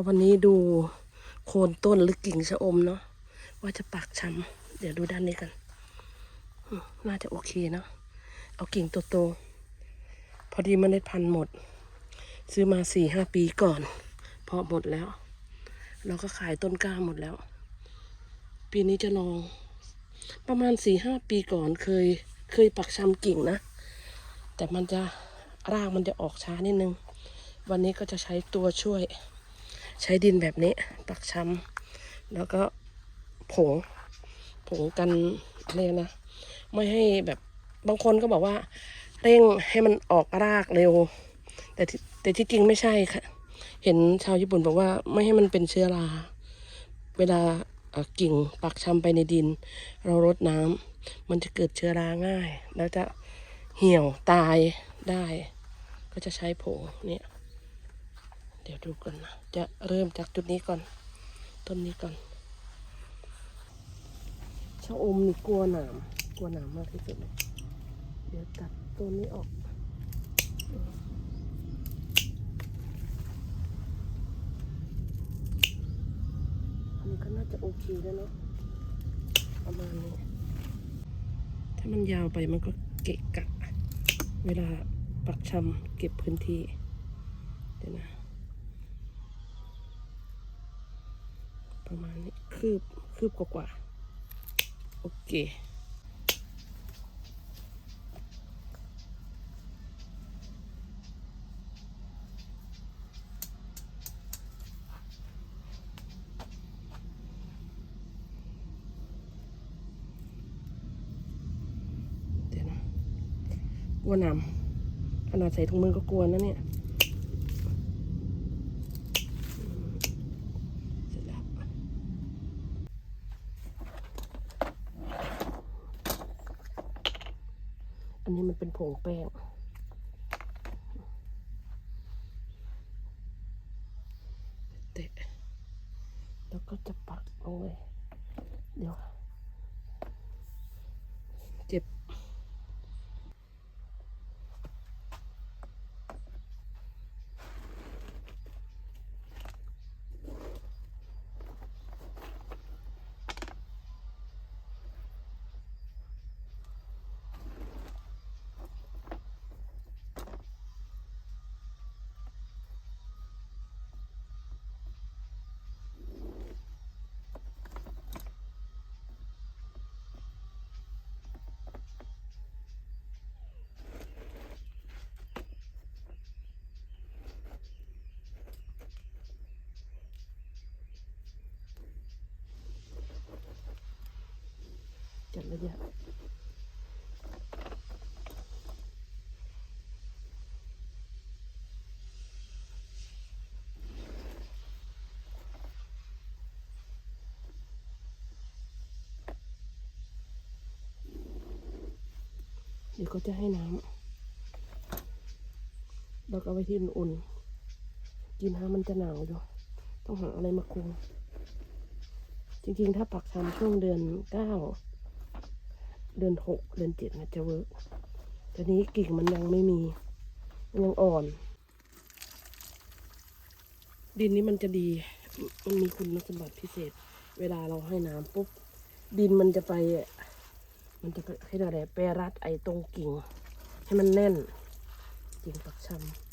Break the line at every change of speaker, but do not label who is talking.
ค่ะวันนี้ดูโคนต้นหรือกิ่งชะอมเนาะว่าจะปักช้ำเดี๋ยวดูด้านนี้กันน่าจะโอเคเนาะเอากิ่งโตๆพอดีเมล็ดพันธุ์หมด ซื้อมาสี่ห้าปีก่อน พอหมดแล้ว เราก็ขายต้นกล้าหมดแล้ว ปีนี้จะลอง ประมาณสี่ห้าปีก่อนเคยเคยปักชำกิ่งนะ แต่มันจะรากมันจะออกช้านิดนึง วันนี้ก็จะใช้ตัวช่วย ใช้ดินแบบนี้ ปักชำแล้วก็ผงผงกันอะไรนะ ไม่ให้แบบบางคนก็บอกว่า เร่งให้มันออกรากเร็ว แต่แต่ที่จริงไม่ใช่ค่ะ เห็นชาวญี่ปุ่นบอกว่าไม่ให้มันเป็นเชื้อรา เวลากิ่งปักชำไปในดิน เรารดน้ำมันจะเกิดเชื้อราง่าย แล้วจะเหี่ยวตายได้ ก็จะใช้ผงเนี่ย ดี๋ยวดูกันนะ จะเริ่มจากจุดนี้ก่อน ต้นนี้ก่อนชะอมนี่กลัวหนามกลัวหนามมากที่สุดเลยเดี๋ยวตัดต้นนี้ออกอันนี้ก็น่าจะโอเคแล้วเนาะประมาณนี้ ถ้ามันยาวไปมันก็เกะกะ เวลาปักชำเก็บพื้นที่ เดี๋ยวนะ ประมาณนี้คืบคืบกว่าๆโอเคเดี๋ยวนะกลัวนำขนาดใส่ถุงมือก็กลัวนะเนี่ย เสร็จแล้ว อันนี้มันเป็นผงแป้ง เตะแล้วก็จะปักลงเลย เดี๋ยว จัดระยะเดี๋ยวก็จะให้น้ำแล้วก็เอาไว้ที่อุ่นๆ กินฮะมันจะหนาวอยู่ ต้องหาอะไรมาคุมจริงๆ ถ้าปักทำช่วงเดือนเก้า เดือนหกเดือนเจ็ดนะจะเวิร์กแต่นี้กิ่งมันยังไม่มี มันยังอ่อน ดินนี้มันจะดี มันมีคุณสมบัติพิเศษ เวลาเราให้น้ำปุ๊บ ดินมันจะไป มันจะไปให้อะไรแปรรัดไอ้ตรงกิ่ง ให้มันแน่น กิ่งปักชำ